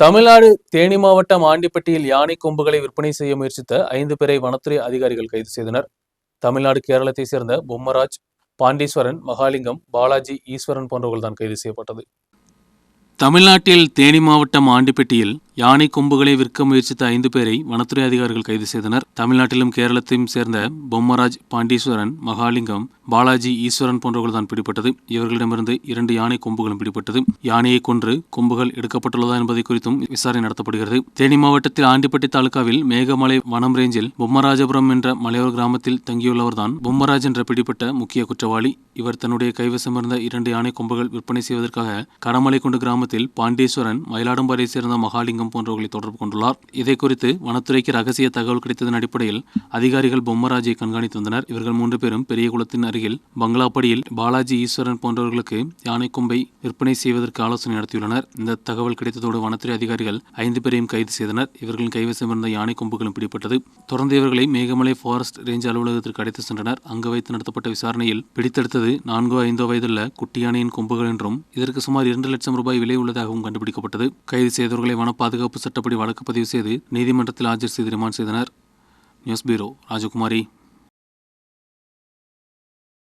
தமிழ்நாடு தேனி மாவட்டம் ஆண்டிப்பட்டியில் யானை கொம்புகளை விற்பனை செய்ய முயற்சித்த ஐந்து பேரை வனத்துறை அதிகாரிகள் கைது செய்தனர். தமிழ்நாடு கேரளத்தை சேர்ந்த பொம்மராஜ் பாண்டீஸ்வரன் மகாலிங்கம் பாலாஜி ஈஸ்வரன் போன்றவர்கள் தான் கைது செய்யப்பட்டது. தமிழ்நாட்டில் தேனி மாவட்டம் ஆண்டிப்பட்டியில் யானை கொம்புகளை விற்க முயற்சித்த ஐந்து பேரை வனத்துறை அதிகாரிகள் கைது செய்தனர். தமிழ்நாட்டிலும் கேரளத்தையும் சேர்ந்த பொம்மராஜ் பாண்டீஸ்வரன் மகாலிங்கம் பாலாஜி ஈஸ்வரன் போன்றவர்கள் தான் பிடிபட்டது. இவர்களிடமிருந்து இரண்டு யானை கொம்புகளும் பிடிபட்டது. யானையை கொன்று கொம்புகள் எடுக்கப்பட்டுள்ளதா என்பதை குறித்தும் விசாரணை நடத்தப்படுகிறது. தேனி மாவட்டத்தில் ஆண்டிப்பட்டி தாலுகாவில் மேகமலை வனம் ரேஞ்சில் பொம்மராஜபுரம் என்ற மலையோர் கிராமத்தில் தங்கியுள்ளவர்தான் பொம்மராஜ் என்ற பிடிப்பட்ட முக்கிய குற்றவாளி. இவர் தன்னுடைய கைவசமிருந்த இரண்டு யானை கொம்புகள் விற்பனை செய்வதற்காக கடமலை கொண்டு கிராமத்தில் பாண்டீஸ்வரன் மயிலாடும்பாறை சேர்ந்த மகாலிங்கம் போன்றவர்களை தொடர்பு கொண்டுள்ளார். இதை குறித்து வனத்துறைக்கு ரகசிய தகவல் கிடைத்ததன் அடிப்படையில் அதிகாரிகள் பொம்மராஜை கண்காணித்து வந்தனர். இவர்கள் மூன்று பேரும் பெரியகுளத்தின் அருகில் பங்களாப்படியில் பாலாஜி ஈஸ்வரன் போன்றவர்களுக்கு யானை கொம்பை விற்பனை செய்வதற்கு ஆலோசனை நடத்தியுள்ளனர். இந்த தகவல் கிடைத்ததோடு வனத்துறை அதிகாரிகள் ஐந்து பேரையும் கைது செய்தனர். இவர்களின் கைவசம் இருந்த யானை கொம்புகளும் பிடிப்பட்டது தொடர்ந்து இவர்களை மேகமலை ஃபாரஸ்ட் ரேஞ்ச் அலுவலகத்திற்கு அழைத்து சென்றனர். அங்கு வைத்து நடத்தப்பட்ட விசாரணையில் பிடித்தெடுத்தது நான்கோ ஐந்தோ வயதுள்ள குட்டி யானையின் கொம்புகள் என்றும் இதற்கு சுமார் இரண்டு லட்சம் ரூபாய் விலை உள்ளதாகவும் கண்டுபிடிக்கப்பட்டது. கைது செய்தவர்களை வன பாதுகாப்பு சட்டப்படி வழக்கு பதிவு செய்து நீதிமன்றத்தில் ஆஜர் செய்து ரிமாண்ட் செய்தனர். News bureau Rajakumari.